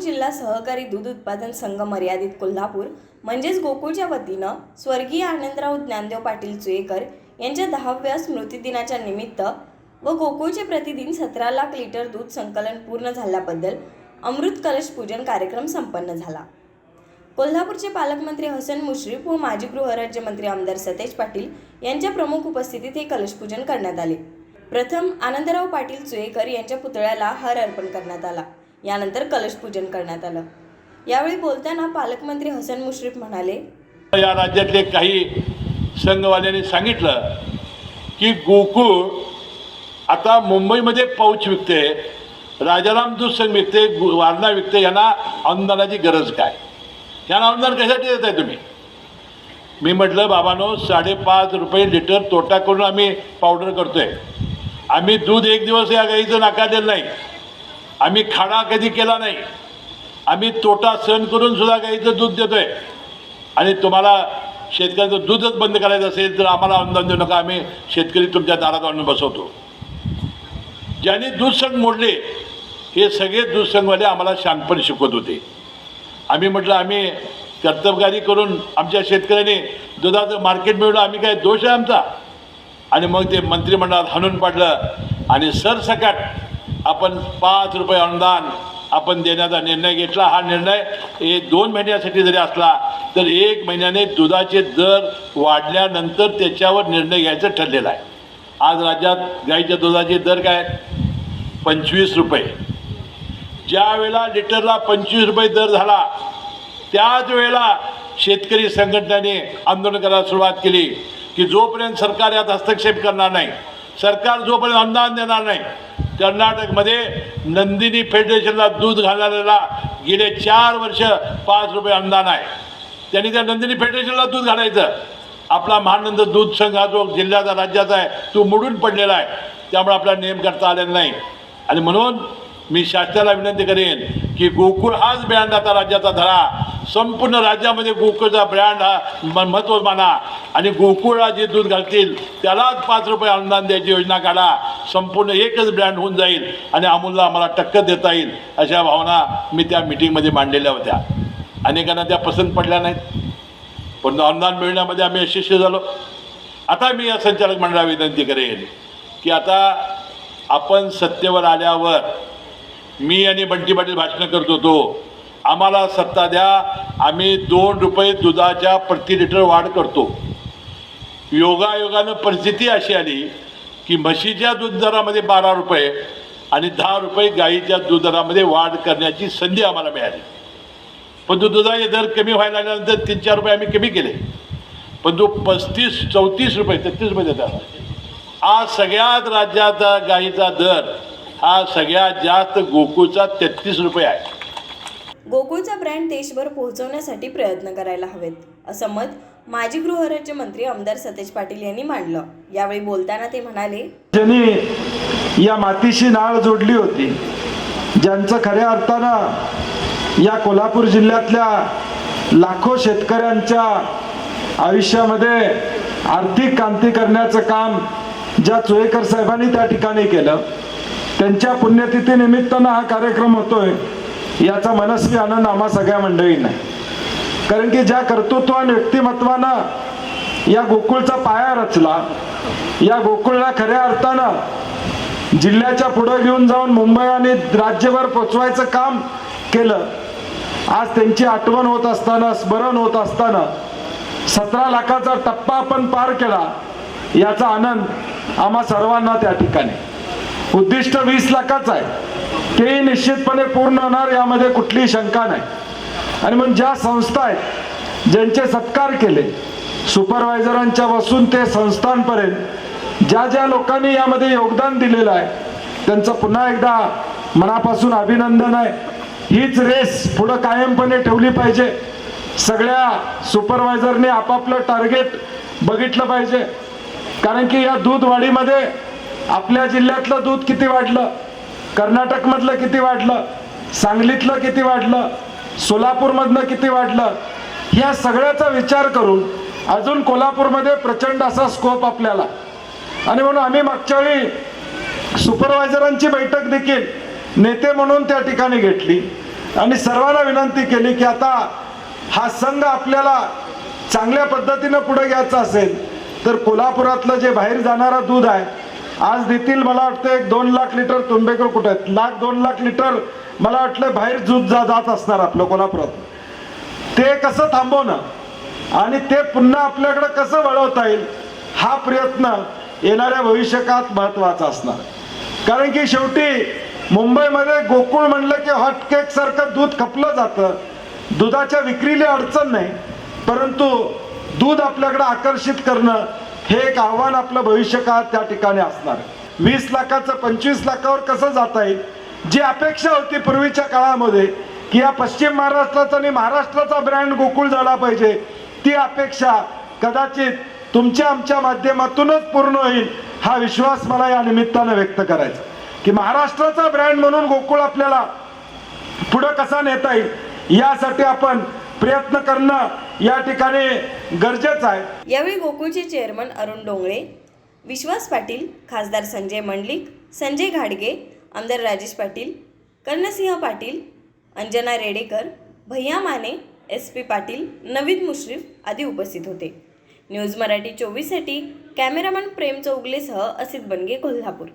जिल्हा सहकारी दूध उत्पादन संघ मर्यादित कोल्हापूर म्हणजेच गोकुळच्या वतीनं स्वर्गीय आनंदराव ज्ञानदेव पाटील चुएकर यांच्या दहाव्या स्मृतिदिनाच्या निमित्त व गोकुळचे प्रतिदिन सतरा लाख लिटर दूध संकलन पूर्ण झाल्याबद्दल अमृत कलश पूजन कार्यक्रम संपन्न झाला. कोल्हापूरचे पालकमंत्री हसन मुश्रीफ व माजी गृहराज्यमंत्री आमदार सतेज पाटील यांच्या प्रमुख उपस्थितीत हे कलशपूजन करण्यात आले. प्रथम आनंदराव पाटील चुएकर यांच्या पुतळ्याला हार अर्पण करण्यात आला. यानंतर कलशपूजन करण्यात आलं. यावेळी बोलताना पालकमंत्री हसन मुश्रीफ म्हणाले या राज्यातले काही संघवाल्यांनी सांगितलं की गोकुळ आता मुंबईमध्ये पाऊच विकते राजाराम दूध संघ विकते गु- वारणा विकते यांना अनुदानाची गरज काय? यांना अनुदान कशासाठी देत आहे तुम्ही? मी म्हटलं बाबानो साडेपाच रुपये लिटर तोटा करून आम्ही पावडर करतोय. आम्ही दूध एक दिवस या गाईचं नाकारलेलं नाही. आम्ही खाडा कधी केला नाही. आम्ही तोटा सहन करून सुद्धा गाईचं दूध देतोय. आणि तुम्हाला शेतकऱ्याचं दूधच बंद करायचं असेल तर आम्हाला अनुदान देऊ नका. आम्ही शेतकरी तुमच्या दारात आणून बसवतो. ज्यांनी दूध संघ मोडले हे सगळे दूध संघवाले आम्हाला शांतपणे शिकवत होते. आम्ही म्हटलं आम्ही कर्तबगारी करून आमच्या शेतकऱ्याने दुधाचं मार्केट मिळवलं. आम्ही काय दोष आहे आमचा? आणि मग ते मंत्रिमंडळात हाणून पाडलं. आणि सरसकट आपण पाच रुपये अनुदान आपण देण्याचा निर्णय घेतला. हा निर्णय हे दोन महिन्यासाठी जरी असला तर एक महिन्याने दुधाचे दर वाढल्यानंतर त्याच्यावर निर्णय घ्यायचं ठरलेलं आहे. आज राज्यात गाईच्या दुधाचे दर काय पंचवीस रुपये. ज्या वेळेला लिटरला पंचवीस रुपये दर झाला त्याच वेळेला शेतकरी संघटनेने आंदोलन करायला सुरुवात केली की जोपर्यंत सरकार यात हस्तक्षेप करणार नाही सरकार जोपर्यंत अनुदान देणार नाही कर्नाटकमध्ये नंदिनी फेडरेशनला दूध घालणाऱ्याला गेले चार वर्ष पाच रुपये अनुदान आहे. त्यांनी त्या नंदिनी फेडरेशनला दूध घालायचं. आपला महानंद दूध संघ हा जो जिल्ह्याचा राज्याचा आहे तो मोडून पडलेला आहे. त्यामुळे आपला नेम करता आलेला नाही. आणि म्हणून मी शासनाला विनंती करेन की गोकुळ हाच ब्रँड आता राज्याचा धरा. संपूर्ण राज्यामध्ये गोकुळचा ब्रँड हा महत्त्व माना. आणि गोकुळला जे दूध घालतील त्यालाच पाच रुपये अनुदान द्यायची योजना काढा. संपूर्ण एकच ब्रँड होऊन जाईल आणि अमूलला आम्हाला टक्कर देता येईल अशा भावना मी त्या मिटिंगमध्ये मांडलेल्या होत्या. अनेकांना त्या पसंत पडल्या नाहीत. पण अनुदान मिळण्यामध्ये आम्ही यशस्वी झालो. आता मी या संचालक मंडळाला विनंती करेन की आता आपण सत्तेवर आल्यावर मी आणि बंटी पाटील भाषणं करत होतो. आम्हाला सत्ता द्या. आम्ही दोन रुपये दुधाच्या प्रति लिटर वाढ करतो. योगायोगानं परिस्थिती अशी आली की म्हशीच्या दूध दरामध्ये बारा रुपये आणि दहा रुपये गाईच्या दूध दरामध्ये वाढ करण्याची संधी आम्हाला मिळाली. पण तो दुधाचे दर कमी व्हायला लागल्यानंतर तीन चार रुपये आम्ही कमी केले. पण तो पस्तीस चौतीस रुपये तेहतीस रुपये देतात. आज सगळ्यात राज्याचा गाईचा दर हा सगळ्यात जास्त गोकुळचा तेहतीस रुपये आहे. गोकुळचा ब्रँड देशभर पोहोचवण्यासाठी प्रयत्न करायला हवेत असं मत माजी गृहराज्यमंत्री आमदार सतेज पाटील यांनी मांडलं. यावेळी बोलताना ते म्हणाले ज्यांनी या मातीशी नाळ जोडली होती ज्यांचं खऱ्या अर्थानं या कोल्हापूर जिल्ह्यातल्या लाखो शेतकऱ्यांच्या आयुष्यामध्ये आर्थिक क्रांती करण्याचं काम ज्या चोयेकर साहेबांनी त्या ठिकाणी केलं त्यांच्या पुण्यतिथी निमित्तानं हा कार्यक्रम होतोय याचा मनस्वी आनंद आम्हा सगळ्या मंडळींना कारण की ज्या कर्तृत्वान व्यक्तिमत्वानं या गोकुळचा पाया रचला या गोकुळला खऱ्या अर्थानं जिल्ह्याच्या पुढे घेऊन जाऊन मुंबई आणि राज्यभर पोचवायचं काम केलं आज त्यांची आठवण होत असताना स्मरण होत असताना सतरा लाखाचा टप्पा आपण पार केला याचा आनंद आम्हा सर्वांना त्या ठिकाणी. उद्दिष्ट वीस लाखाचं आहे. तेही निश्चितपणे पूर्ण होणार यामध्ये कुठलीही शंका नाही. आणि मग ज्या संस्था आहेत ज्यांचे सत्कार केले सुपरवायझरांच्या वसून ते संस्थांपर्यंत ज्या ज्या लोकांनी यामध्ये योगदान दिलेलं आहे त्यांचं पुन्हा एकदा मनापासून अभिनंदन आहे. हीच रेस पुढं कायमपणे ठेवली पाहिजे. सगळ्या सुपरवायझरने आपापलं टार्गेट बघितलं पाहिजे. कारण की या दूध वाढीमध्ये आपल्या जिल्ह्यातलं दूध किती वाढलं कर्नाटकमधलं किती वाढलं सांगलीतलं किती वाढलं सोलापूरमधनं किती वाढलं ह्या सगळ्याचा विचार करून अजून कोल्हापूरमध्ये प्रचंड असा स्कोप आपल्याला. आणि म्हणून आम्ही मागच्या वेळी सुपरवायझरांची बैठक देखील नेते म्हणून त्या ठिकाणी घेतली. आणि सर्वांना विनंती केली की आता हा संघ आपल्याला चांगल्या पद्धतीनं पुढे घ्यायचा असेल तर कोल्हापुरातलं जे बाहेर जाणारा दूध आहे आज देतील मला वाटतं एक दोन लाख लिटर तुंबेकर कुठे आहेत? लाख दोन लाख लिटर मला वाटलं बाहेर दूध जा जात असणार आपलं कोल्हापुरात. ते कसं थांबवणं आणि ते पुन्हा आपल्याकडे कसं वळवता येईल? हा प्रयत्न येणाऱ्या भविष्यकाळात महत्त्वाचा असणार. कारण की शेवटी मुंबईमध्ये गोकुळ म्हणलं की हॉटकेक सारखं दूध खपलं जातं. दुधाच्या विक्रीला अडचण नाही. परंतु दूध आपल्याकडे आकर्षित करणं हे एक आव्हान आपलं भविष्यकाळात त्या ठिकाणी असणार. वीस लाखाचं पंचवीस लाखावर कसं जाता येईल? जी अपेक्षा होती पूर्वीच्या काळामध्ये की या पश्चिम महाराष्ट्राचा आणि महाराष्ट्राचा ब्रँड गोकुळ झाला पाहिजे ती अपेक्षा कदाचित तुमच्या आमच्या माध्यमातूनच पूर्ण होईल हा विश्वास मला या निमित्तानं व्यक्त करायचा. की महाराष्ट्राचा ब्रँड म्हणून गोकुळ आपल्याला पुढं कसा नेता येईल यासाठी आपण प्रयत्न करणं या ठिकाणी गरजेचं आहे. यावेळी गोकुळचे चेअरमन अरुण डोंगळे विश्वास पाटील खासदार संजय मंडलिक संजय घाडगे आमदार राजेश पाटील कर्णसिंह पाटील अंजना रेडेकर भैया माने एस पी पाटील नवीद मुश्रीफ आदी उपस्थित होते. न्यूज मराठी चोवीससाठी कॅमेरामन प्रेम चौगलेसह असित बनगे कोल्हापूर.